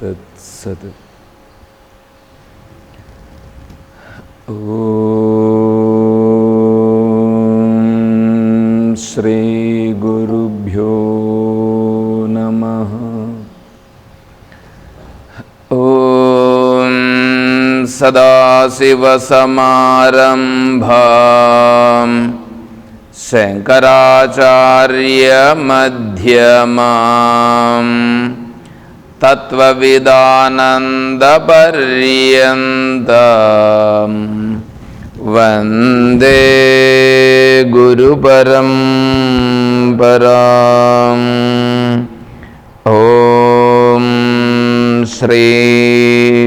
तत्सत्। श्रीगुरुभ्यो नमः। ॐ सदाशिवसमारम्भा शङ्कराचार्यमध्यमाम् तत्त्वविदानन्दपर्यन्तम् वन्दे गुरुपरं पराम् ॐ श्रीगुरुभ्यो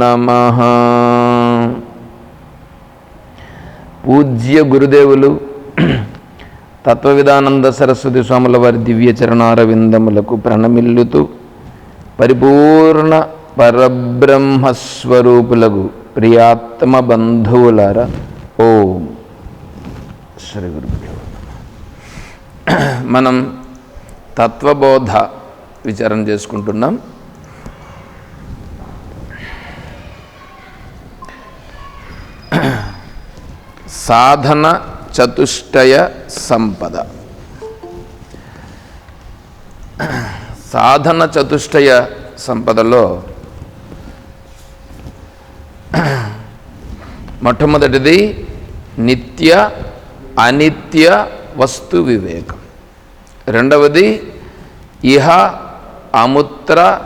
नमः పూజ్య గురుదేవులు తత్వవిధానంద సరస్వతి స్వాముల వారి దివ్య చరణారవిందములకు ప్రణమిల్లుతూ పరిపూర్ణ పరబ్రహ్మస్వరూపులకు ప్రియాత్మ బంధువులారా ఓం. శ్రీ గురుదేవ మనం తత్వబోధ విచారం చేసుకుంటున్నాం. సాధన చతుష్టయ సంపద. సాధన చతుష్టయ సంపదలో మొట్టమొదటిది నిత్య అనిత్య వస్తు వివేకం. రెండవది ఇహ అముత్ర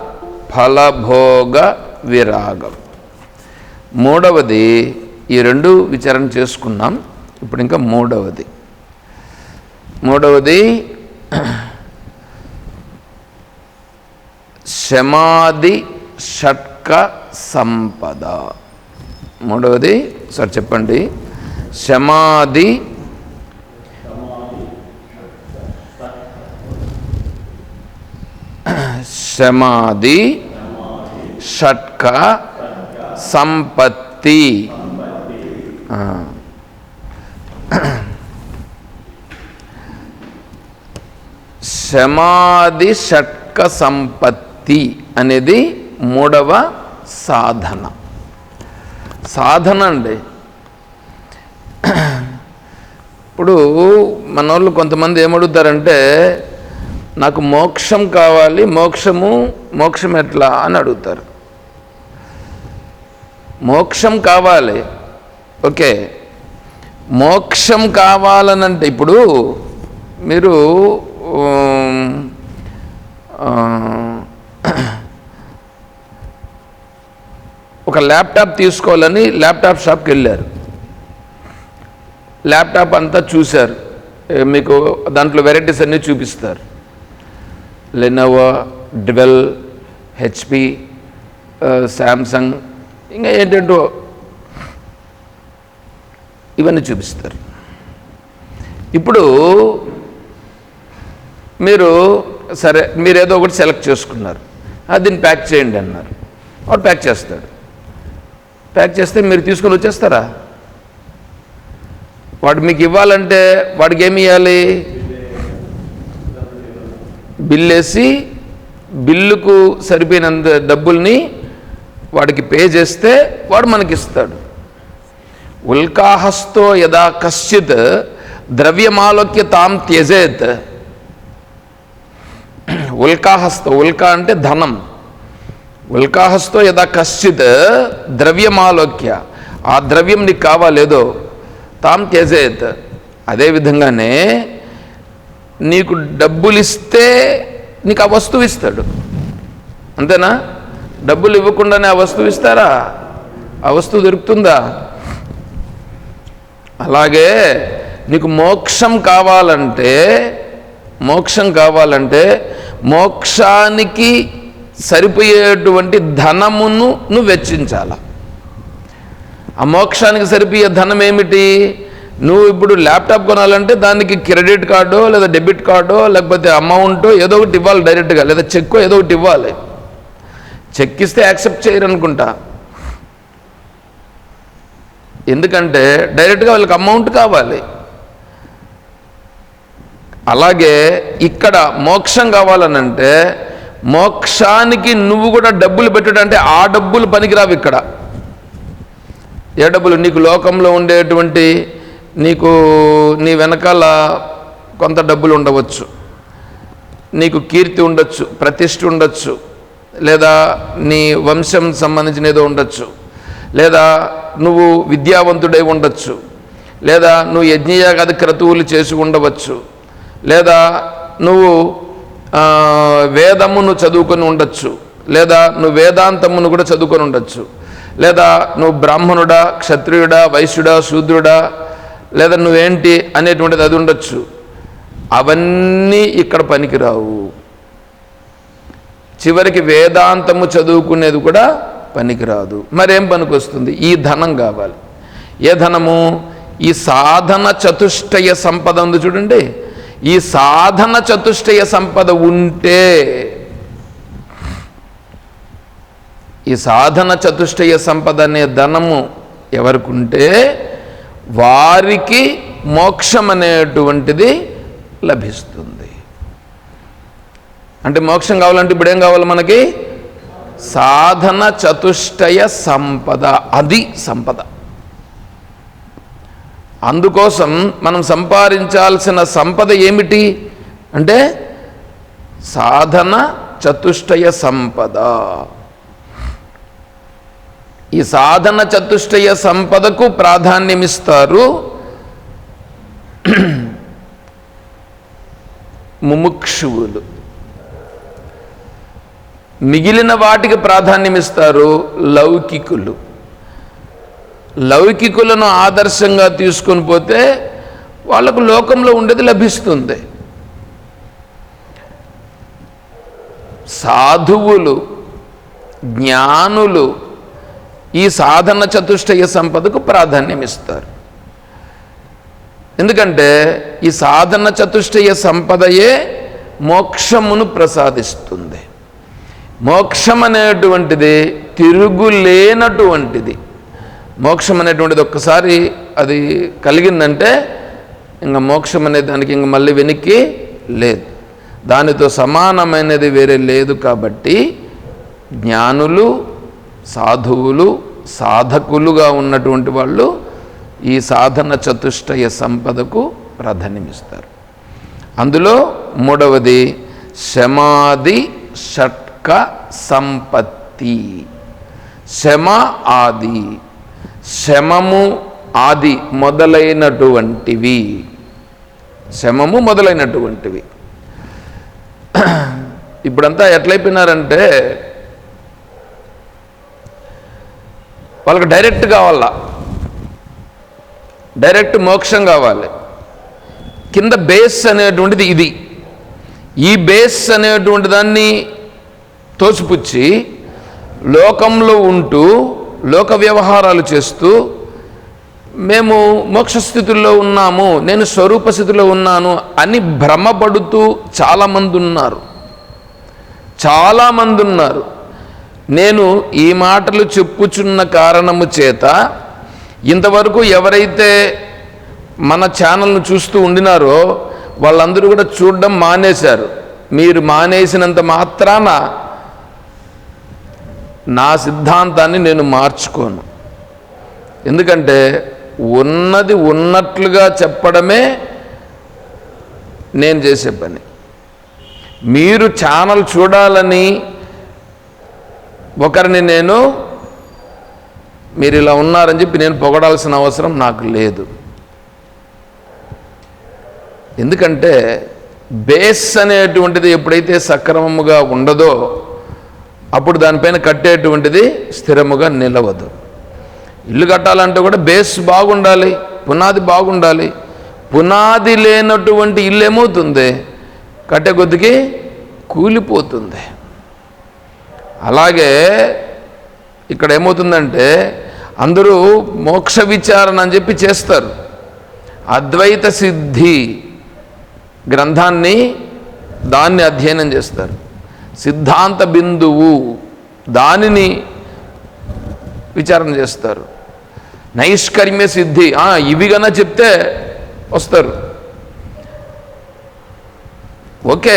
ఫలభోగ విరాగం. మూడవది ఈ రెండు విచారణ చేసుకున్నాం. ఇప్పుడు ఇంకా మూడవది. మూడవది శమాది షట్క సంపద. మూడవది సార్ చెప్పండి. శమాది శమాది షట్క సంపత్తి. శమాది షట్క సంపత్తి అనేది మూడవ సాధన. సాధన అండి. ఇప్పుడు మన వాళ్ళు కొంతమంది ఏమడుగుతారంటే నాకు మోక్షం కావాలి మోక్షము మోక్షం ఎట్లా అని అడుగుతారు. మోక్షం కావాలి ఓకే. మోక్షం కావాలనంటే ఇప్పుడు మీరు ఒక ల్యాప్టాప్ తీసుకోవాలని ల్యాప్టాప్ షాప్కి వెళ్ళారు. ల్యాప్టాప్ అంతా చూశారు. మీకు దాంట్లో వెరైటీస్ అన్నీ చూపిస్తారు. లెనోవో డ్వెల్ హెచ్పి శాంసంగ్ ఇంకా ఏంటంటో ఇవన్నీ చూపిస్తారు. ఇప్పుడు మీరు సరే మీరు ఏదో ఒకటి సెలెక్ట్ చేసుకున్నారు. దీన్ని ప్యాక్ చేయండి అన్నారు. వాడు ప్యాక్ చేస్తాడు. ప్యాక్ చేస్తే మీరు తీసుకొని వచ్చేస్తారా? వాడు మీకు ఇవ్వాలంటే వాడికి ఏమి ఇవ్వాలి బిల్ వేసి బిల్లుకు సరిపోయినంత డబ్బుల్ని వాడికి పే చేస్తే వాడు మనకిస్తాడు. ఉల్కాహస్తో యదా కశ్చిత్ ద్రవ్యమాలోక్య తాం త్యజేత్. ఉల్కాహస్తో ఉల్కా అంటే ధనం. ఉల్కాహస్తో యదా కశ్చిత్ ద్రవ్యమాలోక్య. ఆ ద్రవ్యం నీకు కావాలేదో తాం త్యజేత్. అదేవిధంగానే నీకు డబ్బులు ఇస్తే నీకు ఆ వస్తువు ఇస్తాడు. అంతేనా? డబ్బులు ఇవ్వకుండానే ఆ వస్తువు ఇస్తారా? ఆ వస్తువు దొరుకుతుందా? అలాగే నీకు మోక్షం కావాలంటే మోక్షం కావాలంటే మోక్షానికి సరిపోయేటువంటి ధనమును నువ్వు వెచ్చించాల? ఆ మోక్షానికి సరిపోయే ధనం ఏమిటి? నువ్వు ఇప్పుడు ల్యాప్టాప్ కొనాలంటే దానికి క్రెడిట్ కార్డో లేదా డెబిట్ కార్డో లేకపోతే అమౌంటో ఏదో ఒకటి ఇవ్వాలి డైరెక్ట్గా లేదా చెక్కో ఏదో ఒకటి ఇవ్వాలి. చెక్ ఇస్తే యాక్సెప్ట్ చేయరనుకుంటా. ఎందుకంటే డైరెక్ట్గా వాళ్ళకి అమౌంట్ కావాలి. అలాగే ఇక్కడ మోక్షం కావాలనంటే మోక్షానికి నువ్వు కూడా డబ్బులు పెట్టడంటే ఆ డబ్బులు పనికిరావు ఇక్కడ. ఏ డబ్బులు? నీకు లోకంలో ఉండేటువంటి నీకు నీ వెనకాల కొంత డబ్బులు ఉండవచ్చు. నీకు కీర్తి ఉండొచ్చు ప్రతిష్ఠ ఉండొచ్చు. లేదా నీ వంశం సంబంధించిన ఏదో ఉండొచ్చు. లేదా నువ్వు విద్యావంతుడై ఉండొచ్చు. లేదా నువ్వు యజ్ఞయాగాది క్రతువులు చేసి ఉండవచ్చు. లేదా నువ్వు వేదమును చదువుకొని ఉండొచ్చు. లేదా నువ్వు వేదాంతమును కూడా చదువుకొని ఉండొచ్చు. లేదా నువ్వు బ్రాహ్మణుడా క్షత్రియుడా వైశ్యుడా శూద్రుడా లేదా నువ్వేంటి అనేటువంటిది అది ఉండొచ్చు. అవన్నీ ఇక్కడ పనికిరావు. చివరికి వేదాంతము చదువుకునేది కూడా పనికిరాదు. మరేం పనికొస్తుంది? ఈ ధనం కావాలి. ఏ ధనము? ఈ సాధన చతుష్టయ సంపద ఉంది చూడండి. ఈ సాధన చతుష్టయ సంపద ఉంటే ఈ సాధన చతుష్టయ సంపద అనే ధనము ఎవరికి ఉంటే వారికి మోక్షం అనేటువంటిది లభిస్తుంది. అంటే మోక్షం కావాలంటే ఇప్పుడు ఏం కావాలి మనకి? సాధన చతుష్టయ సంపద అది సంపద. అందుకోసం మనం సంపాదించాల్సిన సంపద ఏమిటి? అంటే సాధన చతుష్టయ సంపద. ఈ సాధన చతుష్టయ సంపదకు ప్రాధాన్యమిస్తారు ముముక్షువులు. మిగిలిన వాటికి ప్రాధాన్యమిస్తారు లౌకికులు. లౌకికులను ఆదర్శంగా తీసుకొని పోతే వాళ్ళకు లోకంలో ఉండేది లభిస్తుంది. సాధువులు జ్ఞానులు ఈ సాధన చతుష్టయ సంపదకు ప్రాధాన్యం ఇస్తారు ఎందుకంటే ఈ సాధన చతుష్టయ సంపదయే మోక్షమును ప్రసాదిస్తుంది. మోక్షం అనేటువంటిది తిరుగులేనటువంటిది. మోక్షం అనేటువంటిది ఒక్కసారి అది కలిగిందంటే ఇంకా మోక్షం అనే దానికి ఇంక మళ్ళీ వెనక్కి లేదు. దానితో సమానమైనది వేరే లేదు కాబట్టి జ్ఞానులు సాధువులు సాధకులుగా ఉన్నటువంటి వాళ్ళు ఈ సాధన చతుష్టయ సంపదకు ప్రాధాన్యమిస్తారు. అందులో మూడవది శమాది యొక్క సంపత్తి. శమ ఆది. శమము ఆది మొదలైనటువంటివి. శమము మొదలైనటువంటివి. ఇప్పుడంతా ఎట్లయిపోయినారంటే వాళ్ళకి డైరెక్ట్ కావాలా? డైరెక్ట్ మోక్షం కావాలి. కింద బేస్ అనేటువంటిది ఇది. ఈ బేస్ అనేటువంటి దాన్ని తోసిపుచ్చి లోకంలో ఉంటూ లోక వ్యవహారాలు చేస్తూ మేము మోక్షస్థితుల్లో ఉన్నాము నేను స్వరూప స్థితిలో ఉన్నాను అని భ్రమపడుతూ చాలామంది ఉన్నారు. చాలామంది ఉన్నారు. నేను ఈ మాటలు చెప్పుచున్న కారణము చేత ఇంతవరకు ఎవరైతే మన ఛానల్ను చూస్తూ ఉండినారో వాళ్ళందరూ కూడా చూడడం మానేశారు. మీరు మానేసినంత మాత్రాన నా సిద్ధాంతాన్ని నేను మార్చుకోను. ఎందుకంటే ఉన్నది ఉన్నట్లుగా చెప్పడమే నేను చేసే పని. మీరు ఛానల్ చూడాలని ఒకరిని నేను మీరు ఇలా ఉన్నారని చెప్పి నేను పొగడాల్సిన అవసరం నాకు లేదు. ఎందుకంటే బేస్ అనేటువంటిది ఎప్పుడైతే సక్రమముగా ఉండదో అప్పుడు దానిపైన కట్టేటువంటిది స్థిరముగా నిలవదు. ఇల్లు కట్టాలంటే కూడా బేస్ బాగుండాలి పునాది బాగుండాలి. పునాది లేనటువంటి ఇల్లు ఏమవుతుంది? కట్టే కొద్దికి కూలిపోతుంది. అలాగే ఇక్కడ ఏమవుతుందంటే అందరూ మోక్ష విచారణ అని చెప్పి చేస్తారు. అద్వైత సిద్ధి గ్రంథాన్ని దాన్ని అధ్యయనం చేస్తారు. సిద్ధాంత బిందువు దానిని విచారణ చేస్తారు. నైష్కర్మ్య సిద్ధి ఇవి కన్నా చెప్తే వస్తారు. ఓకే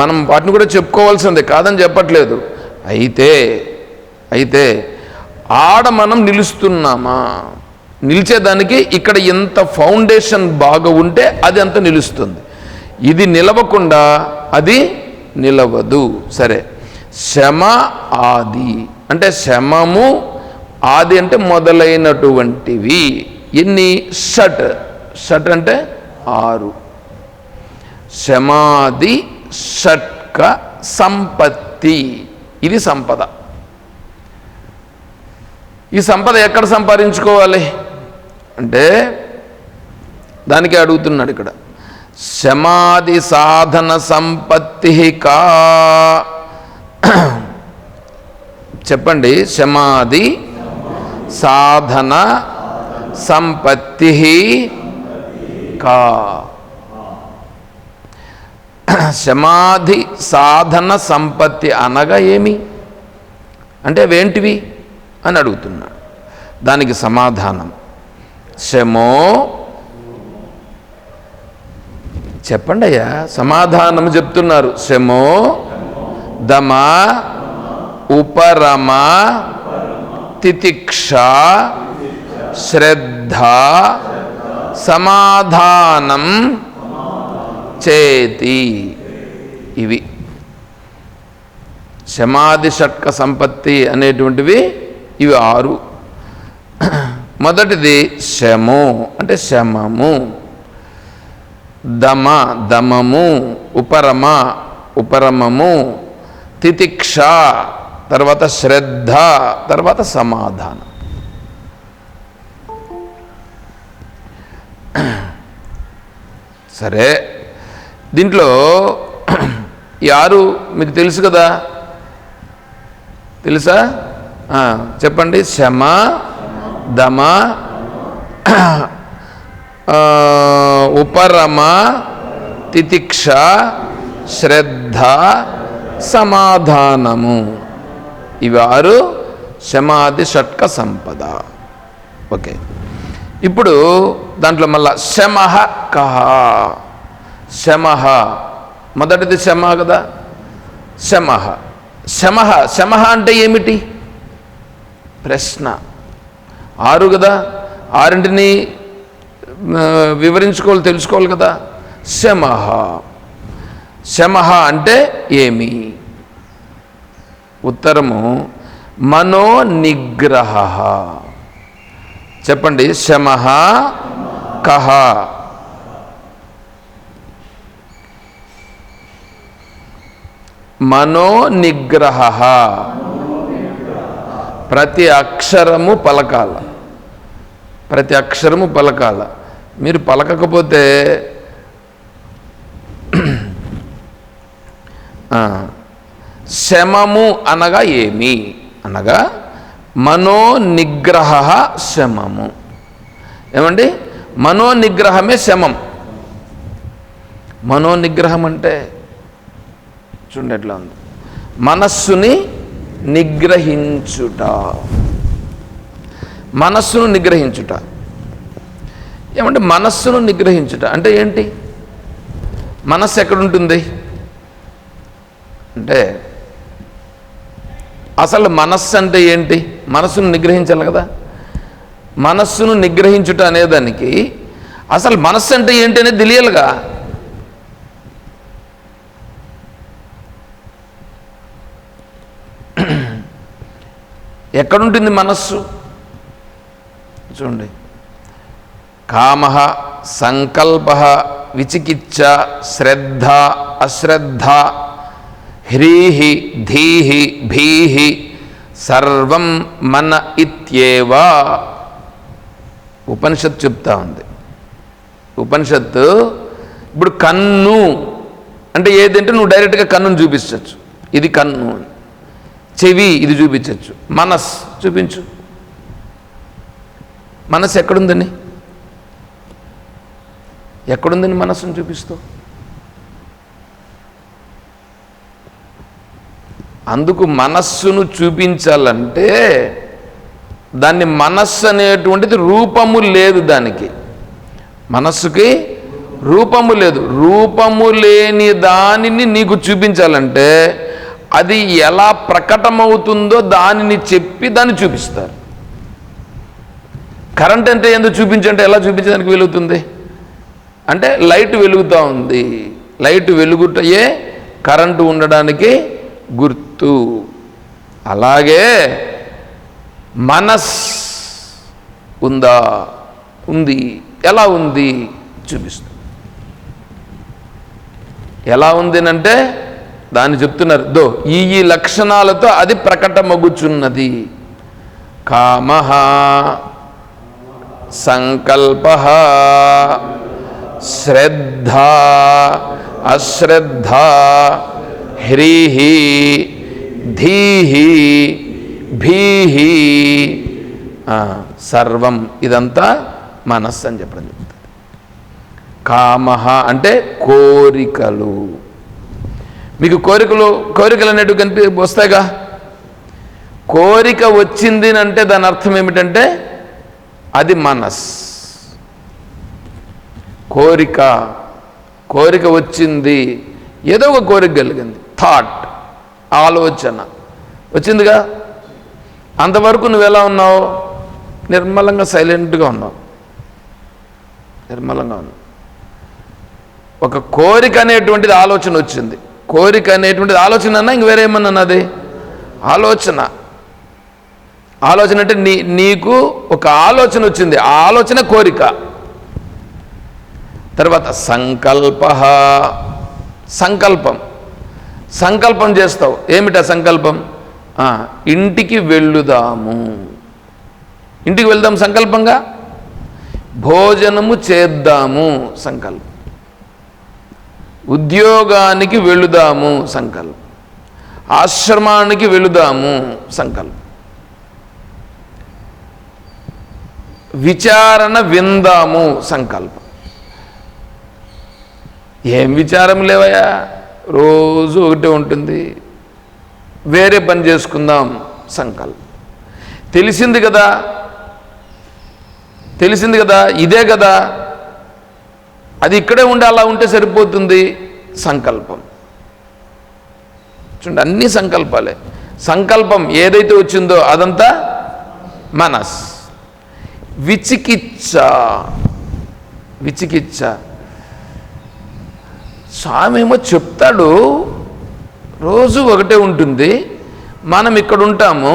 మనం వాటిని కూడా చెప్పుకోవాల్సిందే కాదని చెప్పట్లేదు. అయితే అయితే ఆడ మనం నిలుస్తున్నామా? నిలిచేదానికి ఇక్కడ ఎంత ఫౌండేషన్ బాగా ఉంటే అది అంత నిలుస్తుంది. ఇది నిలవకుండా అది నిలవదు. సరే. శమ ఆది. అంటే శమము ఆది అంటే మొదలైనటువంటివి. ఎన్ని? షట్. షట్ అంటే ఆరు. శమాది షట్క సంపత్తి. ఇది సంపద. ఈ సంపద ఎక్కడ సంపాదించుకోవాలి? అంటే దానికే అడుగుతున్నాడు ఇక్కడ. శమాది సాధన సంపత్తి కా. చెప్పండి శమాది సాధన సంపత్తి కా. సమాధి సాధన సంపత్తి అనగా ఏమి? అంటే అవేంటివి అని అడుగుతున్నాడు దానికి సమాధానం. శమో చెప్పండి అయ్యా సమాధానం చెప్తున్నారు. శమో దమ ఉపరమ తితిక్ష శ్రద్ధ సమాధానం చేతి. ఇవి శమాది షట్క సంపత్తి అనేటువంటివి ఇవి ఆరు. మొదటిది శము అంటే శమము. దమ దమము ఉపరమ ఉపరమము తితిక్ష తర్వాత శ్రద్ధ తర్వాత సమాధానం. సరే దీంట్లో యారు మీకు తెలుసు కదా? తెలుసా? చెప్పండి. శమ దమ ఉపరమ తితిక్ష శ్రద్ధ సమాధానము. ఇవి ఆరు శమాది షట్క సంపద. ఓకే. ఇప్పుడు దాంట్లో మళ్ళా శమహ కహ. శమహ. మొదటిది శమ కదా? శమహ. శమహ శమహ అంటే ఏమిటి? ప్రశ్న. ఆరు కదా? ఆరింటిని వివరించుకోవాలి తెలుసుకోవాలి కదా. శమహ. శమహ అంటే ఏమి? ఉత్తరము మనో నిగ్రహ చెప్పండి శమహ కహ. మనో నిగ్రహ ప్రతి అక్షరము పలకాల. ప్రతి అక్షరము పలకాల. మీరు పలకకపోతే శమము అనగా ఏమి? అనగా మనోనిగ్రహ శమము. ఏమండి? మనో నిగ్రహమే శమం. మనో నిగ్రహం అంటే చూడండి ఎట్లా ఉంది. మనస్సుని నిగ్రహించుట. మనస్సును నిగ్రహించుట. ఏమంటే మనస్సును నిగ్రహించుట. అంటే ఏంటి? మనస్సు ఎక్కడుంటుంది? అంటే అసలు మనస్సు అంటే ఏంటి? మనస్సును నిగ్రహించాలి కదా. మనస్సును నిగ్రహించుట అనేదానికి అసలు మనస్సు అంటే ఏంటి అనేది తెలియాలిగా. ఎక్కడుంటుంది మనస్సు? చూడండి. కామ సంకల్ప విచికిత్స శ్రద్ధ అశ్రద్ధ హ్రీహి ధీహి భీహి సర్వం మన ఇత్యేవా. ఉపనిషత్తు చెప్తా ఉంది. ఉపనిషత్తు ఇప్పుడు కన్ను అంటే ఏదంటే నువ్వు డైరెక్ట్గా కన్నును చూపించవచ్చు ఇది కన్ను చెవి ఇది చూపించవచ్చు మనస్ చూపించు. మనసు ఎక్కడుందని ఎక్కడుందని మనస్సును చూపిస్తూ? అందుకు మనస్సును చూపించాలంటే దాన్ని మనస్సు అనేటువంటిది రూపము లేదు దానికి. మనస్సుకి రూపము లేదు. రూపము లేని దానిని నీకు చూపించాలంటే అది ఎలా ప్రకటమవుతుందో దానిని చెప్పి దాన్ని చూపిస్తారు. కరెంట్ అంటే ఎందుకు చూపించంటే ఎలా చూపించడానికి వీలవుతుంది? అంటే లైట్ వెలుగుతూ ఉంది. లైట్ వెలుగుటయే కరెంటు ఉండడానికి గుర్తు. అలాగే మనస్ ఉందా? ఉంది. ఎలా ఉంది? చూపిస్తుంది. ఎలా ఉంది అంటే దాన్ని చెప్తున్నారు. దో ఈ ఈ లక్షణాలతో అది ప్రకటమగుచున్నది. కామ సంకల్ప శ్రద్ధ అశ్రద్ధ హ్రీహి ధీహి భీహి. సర్వం ఇదంతా మనస్సు అని చెప్పడం చెప్తుంది కామ అంటే కోరికలు. మీకు కోరికలు కోరికలు అనేటివి కనిపి వస్తాయిగా? కోరిక వచ్చింది అంటే దాని అర్థం ఏమిటంటే అది మనస్ కోరిక. కోరిక వచ్చింది. ఏదో ఒక కోరిక కలిగింది. థాట్ ఆలోచన. వచ్చిందిగా? అంతవరకు నువ్వు ఎలా ఉన్నావు? నిర్మలంగా సైలెంట్గా ఉన్నావు. నిర్మలంగా ఉన్నావు. ఒక కోరిక అనేటువంటిది ఆలోచన వచ్చింది. కోరిక అనేటువంటిది ఆలోచన అన్నా ఇంక వేరే ఏమన్నా అన్నది? ఆలోచన. ఆలోచన అంటే నీ నీకు ఒక ఆలోచన వచ్చింది. ఆ ఆలోచన కోరిక. తర్వాత సంకల్ప. సంకల్పం. సంకల్పం చేస్తావు. ఏమిటా సంకల్పం? ఇంటికి వెళ్ళుదాము. ఇంటికి వెళ్దాం సంకల్పంగా? భోజనము చేద్దాము సంకల్పం. ఉద్యోగానికి వెళుదాము సంకల్పం. ఆశ్రమానికి వెళుదాము సంకల్పం. విచారణ విందాము సంకల్పం. ఏం విచారం లేవయ్యా? రోజు ఒకటే ఉంటుంది. వేరే పని చేసుకుందాం సంకల్పం. తెలిసింది కదా? తెలిసింది కదా? ఇదే కదా? అది ఇక్కడే ఉండి అలా ఉంటే సరిపోతుంది సంకల్పం. చూడండి అన్ని సంకల్పాలే. సంకల్పం ఏదైతే వచ్చిందో అదంతా మనస్. విచికిత్స. విచికిత్స. స్వామి ఏమో చెప్తాడు రోజు ఒకటే ఉంటుంది మనం ఇక్కడ ఉంటాము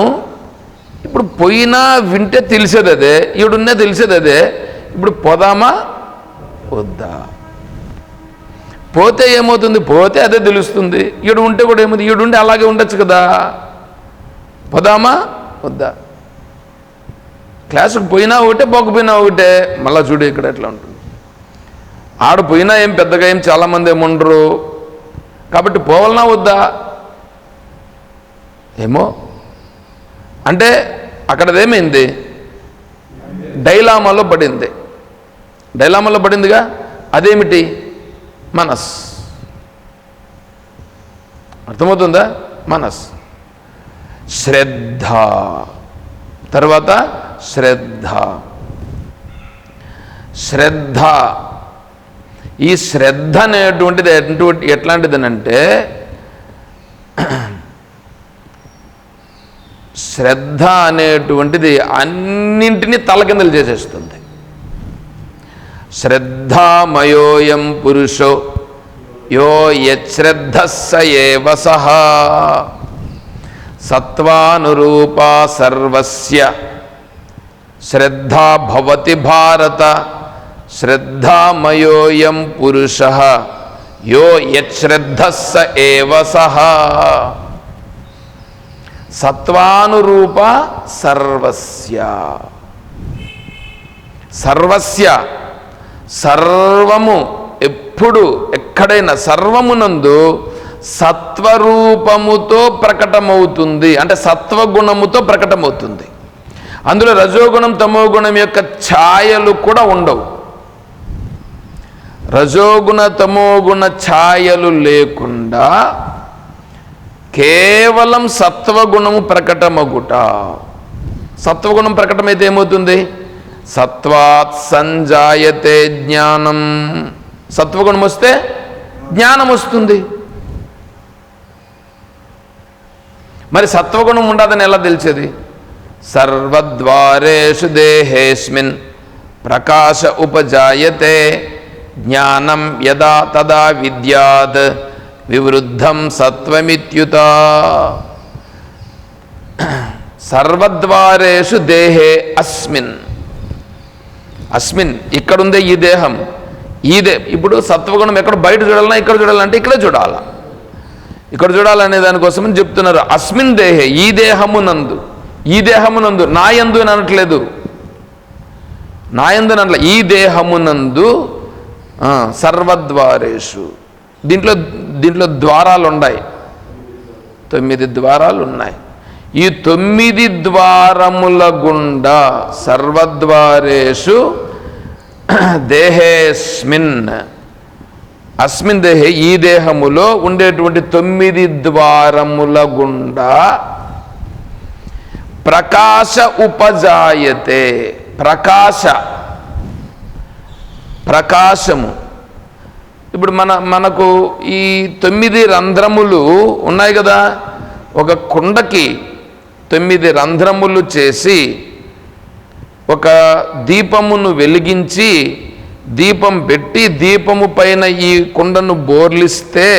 ఇప్పుడు పోయినా వింటే తెలిసేది అదే ఈడున్నా తెలిసేది అదే ఇప్పుడు పోదామా? వద్దా. పోతే ఏమవుతుంది? పోతే అదే తెలుస్తుంది. ఈడు ఉంటే కూడా ఏమవుతుంది? ఈడు ఉంటే అలాగే ఉండొచ్చు కదా. పోదామా? వద్దా. క్లాసుకు పోయినా ఒకటే పోకపోయినా ఒకటే మళ్ళా చూడు ఇక్కడ ఎట్లా ఉంటుంది. ఆడపోయినా ఏం పెద్దగా ఏం చాలామంది ఏముండరు ఉండరు. కాబట్టి పోవాలన్నా వద్దా? ఏమో. అంటే అక్కడదేమైంది? డైలామాలో పడింది. డైలామాలో పడిందిగా? అదేమిటి? మనస్. అర్థమవుతుందా? మనస్. శ్రద్ధ. తర్వాత శ్రద్ధ. శ్రద్ధ. ఈ శ్రద్ధ అనేటువంటిది ఎటువంటి ఎట్లాంటిదనంటే శ్రద్ధ అనేటువంటిది అన్నింటినీ తలకిందలు చేసేస్తుంది. శ్రద్ధామయోయం పురుషో యో యశ్రద్ధ స ఏవ సహ సత్వానురూపా సర్వస్య శ్రద్ధా భవతి భారత శ్రద్ధామయోయం పురుష యో యశ్రద్ధ స ఏవ సహ సత్వానురూప సర్వస్య. సర్వస్య సర్వము ఎప్పుడు ఎక్కడైనా సర్వమునందు సత్వరూపముతో ప్రకటమవుతుంది. అంటే సత్వగుణముతో ప్రకటమవుతుంది. అందులో రజోగుణం తమోగుణం యొక్క ఛాయలు కూడా ఉండవు. రజోగుణ తమోగుణ ఛాయలు లేకుండా కేవలం సత్వగుణము ప్రకటమగుట. సత్వగుణం ప్రకటమైతే ఏమవుతుంది? సత్వాత్ సంజాయతే జ్ఞానం. సత్వగుణం వస్తే జ్ఞానం వస్తుంది. మరి సత్వగుణం ఉండదని ఎలా తెలిసేది? సర్వద్వారేషు దేహేస్మిన్ ప్రకాశ ఉపజాయతే. జ్ఞానం యదా తదా విద్యాత్ వివృద్ధం సత్వమిత్యుత. సర్వద్వారేషు దేహే అస్మిన్. అస్మిన్ ఇక్కడుందే ఈ దేహం. ఈ దే ఇప్పుడు సత్వగుణం ఎక్కడ బయట చూడాలన్నా ఇక్కడ చూడాలంటే ఇక్కడే చూడాలా. ఇక్కడ చూడాలనే దానికోసమని చెప్తున్నారు. అస్మిన్ దేహే ఈ దేహమునందు. ఈ దేహమునందు నా యందు అని అనట్లేదు. నా యందు అని అనట్లే ఈ దేహమునందు సర్వద్వారేషు. దీంట్లో దీంట్లో ద్వారాలు ఉన్నాయి తొమ్మిది ద్వారాలు ఉన్నాయి ఈ తొమ్మిది ద్వారముల గుండా సర్వద్వారేషు దేహేస్మిన్. అస్మిన్ దేహే ఈ దేహములో ఉండేటువంటి తొమ్మిది ద్వారముల గుండా ప్రకాశ ఉపజాయతే. ప్రకాశ ప్రకాశము. ఇప్పుడు మన మనకు ఈ తొమ్మిది రంధ్రములు ఉన్నాయి కదా. ఒక కుండకి తొమ్మిది రంధ్రములు చేసి ఒక దీపమును వెలిగించి దీపం పెట్టి దీపము పైన ఈ కుండను బోర్లిస్తే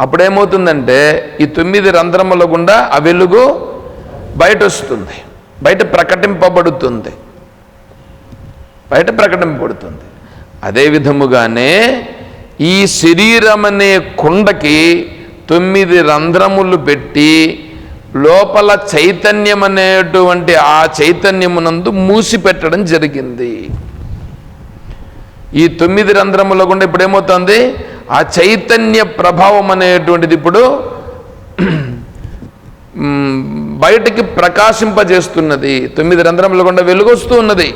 అప్పుడేమవుతుందంటే ఈ తొమ్మిది రంధ్రముల గుండా ఆ వెలుగు బయట వస్తుంది బయట ప్రకటింపబడుతుంది. బయట ప్రకటింపబడుతుంది. అదే విధముగానే ఈ శరీరం అనే కుండకి తొమ్మిది రంధ్రములు పెట్టి లోపల చైతన్యం అనేటువంటి ఆ చైతన్యమునందు మూసిపెట్టడం జరిగింది. ఈ తొమ్మిది రంధ్రముల గుండా ఇప్పుడు ఏమవుతుంది ఆ చైతన్య ప్రభావం అనేటువంటిది ఇప్పుడు బయటికి ప్రకాశింపజేస్తున్నది. తొమ్మిది రంధ్రముల గుండా వెలుగొస్తూ ఉన్నది.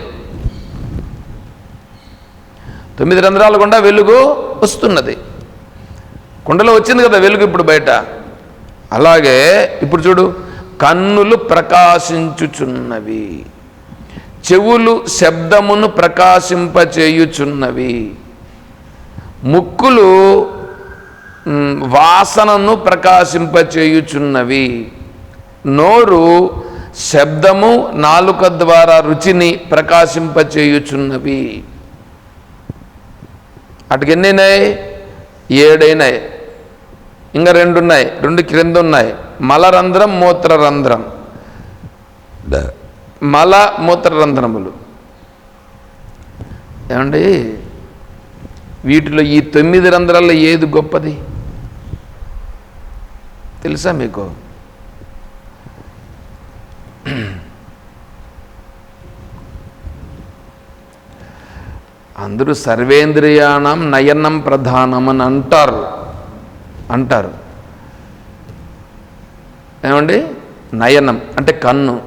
తొమ్మిది రంధ్రాల గుండా వెలుగు వస్తున్నది. కుండలో వచ్చింది కదా వెలుగు ఇప్పుడు బయట. అలాగే ఇప్పుడు చూడు కన్నులు ప్రకాశించుచున్నవి. చెవులు శబ్దమును ప్రకాశింపచేయుచున్నవి. ముక్కులు వాసనను ప్రకాశింపచేయుచున్నవి. నోరు శబ్దము నాలుక ద్వారా రుచిని ప్రకాశింపచేయుచున్నవి. అటుకి ఎన్ని అయినాయి ఏడైనాయి. ఇంకా రెండు ఉన్నాయి రెండు క్రింద ఉన్నాయి మలరంధ్రం మూత్రరంధ్రం. మల మూత్రరంధ్రములు. ఏమండి? వీటిలో ఈ తొమ్మిది రంధ్రాల్లో ఏది గొప్పది? తెలుసా మీకు? అందరూ సర్వేంద్రియాణం నయనం ప్రధానం అని అంటారు. అంటారు. ఏమండి? నయనం అంటే కన్ను.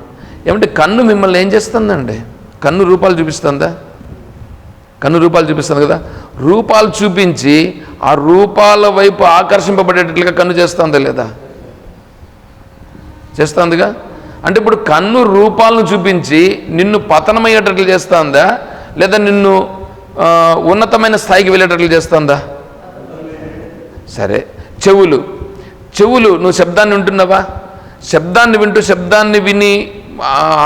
ఏమంటే కన్ను మిమ్మల్ని ఏం చేస్తుందండి? కన్ను రూపాలు చూపిస్తుందా? కన్ను రూపాలు చూపిస్తుంది కదా? రూపాలు చూపించి ఆ రూపాల వైపు ఆకర్షింపబడేటట్లుగా కన్ను చేస్తుందా లేదా? చేస్తుందిగా? అంటే ఇప్పుడు కన్ను రూపాలను చూపించి నిన్ను పతనమయ్యేటట్లు చేస్తుందా? లేదా నిన్ను ఉన్నతమైన స్థాయికి వెళ్ళేటట్లు చేస్తుందా? సరే. చెవులు. చెవులు నువ్వు శబ్దాన్ని వింటున్నావా? శబ్దాన్ని వింటూ శబ్దాన్ని విని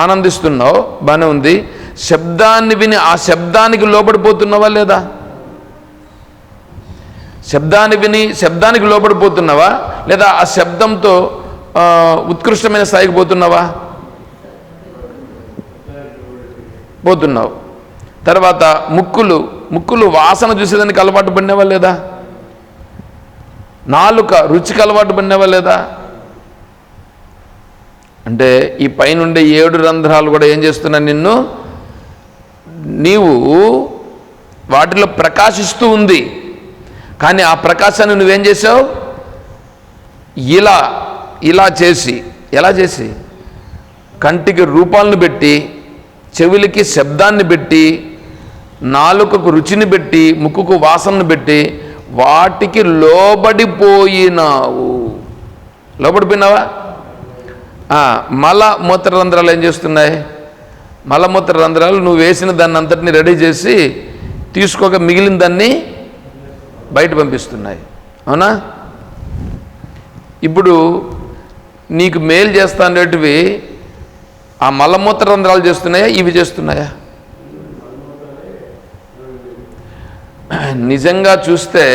ఆనందిస్తున్నావు. బాగానే ఉంది. శబ్దాన్ని విని ఆ శబ్దానికి లోబడిపోతున్నావా లేదా? శబ్దాన్ని విని శబ్దానికి లోబడిపోతున్నావా? లేదా ఆ శబ్దంతో ఉత్కృష్టమైన స్థాయికి పోతున్నావా? పోతున్నావు. తర్వాత ముక్కులు ముక్కులు వాసన చూసేదానికి అలవాటు పడినవా లేదా? నాలుక రుచికి అలవాటు పడినవా లేదా? అంటే ఈ పైనుండే ఏడు రంధ్రాలు కూడా ఏం చేస్తున్నా నిన్ను? నీవు వాటిలో ప్రకాశిస్తూ ఉంది. కానీ ఆ ప్రకాశాన్ని నువ్వేం చేసావు ఇలా ఇలా చేసి ఎలా చేసి? కంటికి రూపాలను పెట్టి చెవులకి శబ్దాన్ని పెట్టి నాలుకకు రుచిని పెట్టి ముక్కుకు వాసనను పెట్టి వాటికి లోబడిపోయినావు. లోబడిపోయినావా? మల మూత్ర రంధ్రాలు ఏం చేస్తున్నాయి? మలమూత్ర రంధ్రాలు నువ్వు వేసిన దాన్ని అంతటిని రెడీ చేసి తీసుకోక మిగిలిన దాన్ని బయట పంపిస్తున్నాయి. అవునా? ఇప్పుడు నీకు మేలు చేస్తానేటివి ఆ మలమూత్ర రంధ్రాలు చేస్తున్నాయా? ఇవి చేస్తున్నాయా? నిజంగా చూస్తే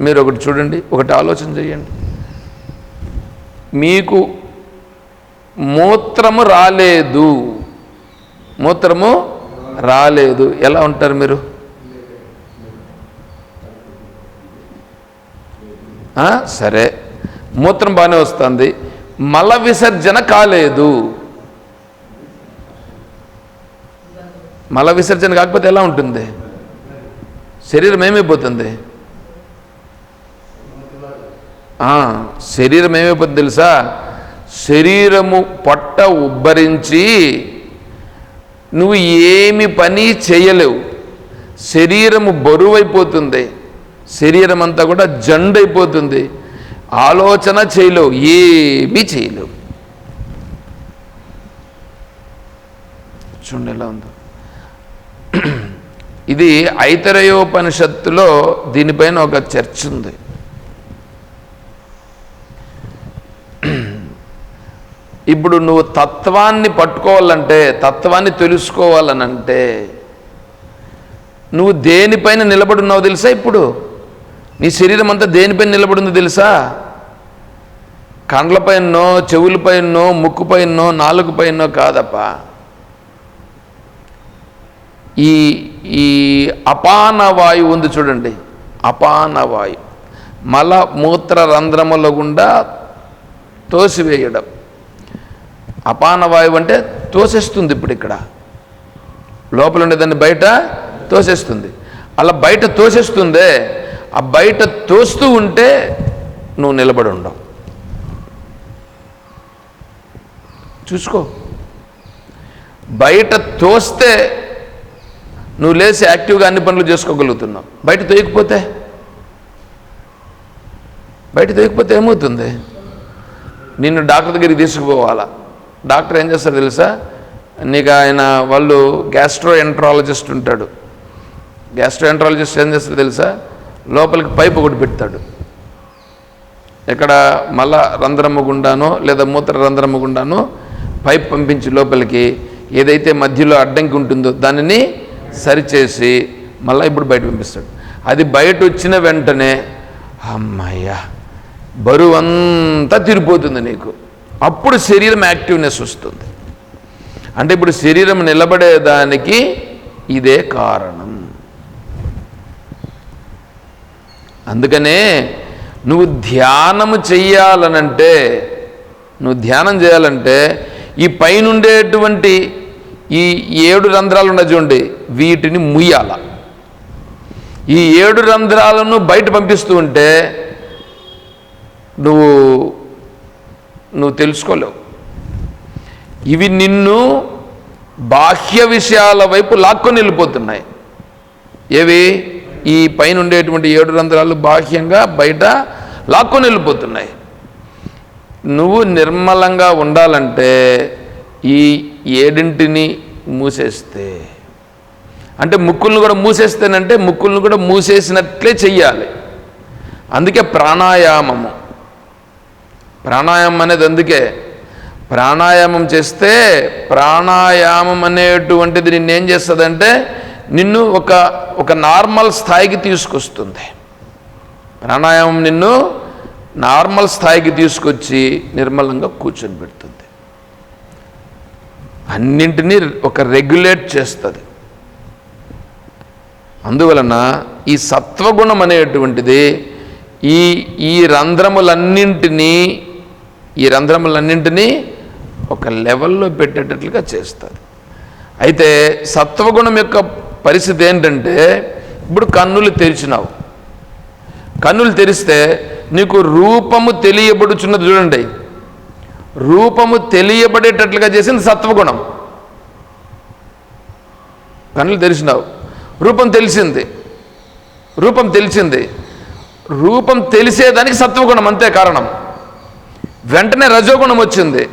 మీరు ఒకటి చూడండి ఒకటి ఆలోచన చేయండి. మీకు మూత్రము రాలేదు. మూత్రము రాలేదు. ఎలా ఉంటారు మీరు? సరే. మూత్రం బాగానే వస్తుంది. మల విసర్జన కాలేదు. మల విసర్జన కాకపోతే ఎలా ఉంటుంది? శరీరం ఏమైపోతుంది? శరీరం ఏమైపోతుంది తెలుసా? శరీరము పొట్ట ఉబ్బరించి నువ్వు ఏమి పని చేయలేవు. శరీరము బరువైపోతుంది. శరీరం అంతా కూడా జండైపోతుంది. ఆలోచన చేయలేవు ఏమీ చేయలేవు. చూడండి ఎలా ఉందో. ఇది ఐతరయోపనిషత్తులో దీనిపైన ఒక చర్చ ఉంది. ఇప్పుడు నువ్వు తత్వాన్ని పట్టుకోవాలంటే తత్వాన్ని తెలుసుకోవాలనంటే నువ్వు దేనిపైన నిలబడున్నావు తెలుసా ఇప్పుడు? నీ శరీరం అంతా దేనిపైన నిలబడిందో తెలుసా? కండ్లపైనో చెవులపైనో ముక్కుపైనో నాలుగుపైనో కాదప్పా. ఈ ఈ అపాన వాయువు ఉంది చూడండి. అపాన వాయువు. మల మూత్ర రంధ్రముల గుండా తోసివేయడం. అపాన వాయువు అంటే తోసేస్తుంది ఇప్పుడు ఇక్కడ. లోపల ఉండేదాన్ని బయట తోసేస్తుంది. అలా బయట తోసేస్తుందే ఆ బయట తోస్తూ ఉంటే నువ్వు నిలబడి ఉండవు. చూసుకో. బయట తోస్తే నువ్వు లేచి యాక్టివ్గా అన్ని పనులు చేసుకోగలుగుతున్నావు. బయట తొయ్యకపోతే బయట తొయ్యకపోతే ఏమవుతుంది? నిన్ను డాక్టర్ దగ్గరికి తీసుకుపోవాలా? డాక్టర్ ఏం చేస్తారు తెలుసా? నీకు ఆయన వాళ్ళు గ్యాస్ట్రో ఎంట్రాలజిస్ట్ ఉంటాడు. గ్యాస్ట్రో ఎంట్రాలజిస్ట్ ఏం చేస్తారు తెలుసా? లోపలికి పైప్ ఒకటి పెడతాడు. ఎక్కడ మల రంధ్రము గుండానో లేదా మూత్ర రంధ్రము గుండానో పైప్ పంపించి లోపలికి ఏదైతే మధ్యలో అడ్డంకి ఉంటుందో దానిని సరిచేసి మళ్ళీ ఇప్పుడు బయట పంపిస్తాడు. అది బయట వచ్చిన వెంటనే అమ్మయ్యా బరువు అంతా తిరిగిపోతుంది నీకు. అప్పుడు శరీరం యాక్టివ్నెస్ వస్తుంది. అంటే ఇప్పుడు శరీరం నిలబడేదానికి ఇదే కారణం. అందుకనే నువ్వు ధ్యానము చెయ్యాలనంటే నువ్వు ధ్యానం చేయాలంటే ఈ పైనుండేటువంటి ఈ ఏడు రంధ్రాలు ఉన్న చూడండి వీటిని ముయ్యాల. ఈ ఏడు రంధ్రాలను బయట పంపిస్తూ ఉంటే నువ్వు నువ్వు తెలుసుకోలేవు. ఇవి నిన్ను బాహ్య విషయాల వైపు లాక్కొని వెళ్ళిపోతున్నాయి. ఏవి? ఈ పైన ఉండేటువంటి ఏడు రంధ్రాలు బాహ్యంగా బయట లాక్కొని వెళ్ళిపోతున్నాయి. నువ్వు నిర్మలంగా ఉండాలంటే ఈ ఏడింటిని మూసేస్తే. అంటే ముక్కులను కూడా మూసేస్తేనంటే ముక్కులను కూడా మూసేసినట్లే చెయ్యాలి. అందుకే ప్రాణాయామము. ప్రాణాయామం అనేది అందుకే. ప్రాణాయామం చేస్తే ప్రాణాయామం అనేటువంటిది నిన్నేం చేస్తుందంటే నిన్ను ఒక ఒక నార్మల్ స్థాయికి తీసుకొస్తుంది. ప్రాణాయామం నిన్ను నార్మల్ స్థాయికి తీసుకొచ్చి నిర్మలంగా కూర్చొని పెడుతుంది. అన్నింటినీ ఒక రెగ్యులేట్ చేస్తుంది. అందువలన ఈ సత్వగుణం అనేటువంటిది ఈ ఈ రంధ్రములన్నింటినీ ఈ రంధ్రములన్నింటినీ ఒక లెవెల్లో పెట్టేటట్లుగా చేస్తుంది. అయితే సత్వగుణం యొక్క పరిస్థితి ఏంటంటే ఇప్పుడు కన్నులు తెరిచినావు. కన్నులు తెరిస్తే నీకు రూపము తెలియబడుచున్నది చూడండి. రూపము తెలియబడేటట్లుగా చేసింది సత్వగుణం. కన్నులు తెలిసినావు రూపం తెలిసింది. రూపం తెలిసింది. రూపం తెలిసేదానికి సత్వగుణం అంతే కారణం. వెంటనే రజోగుణం వచ్చింది.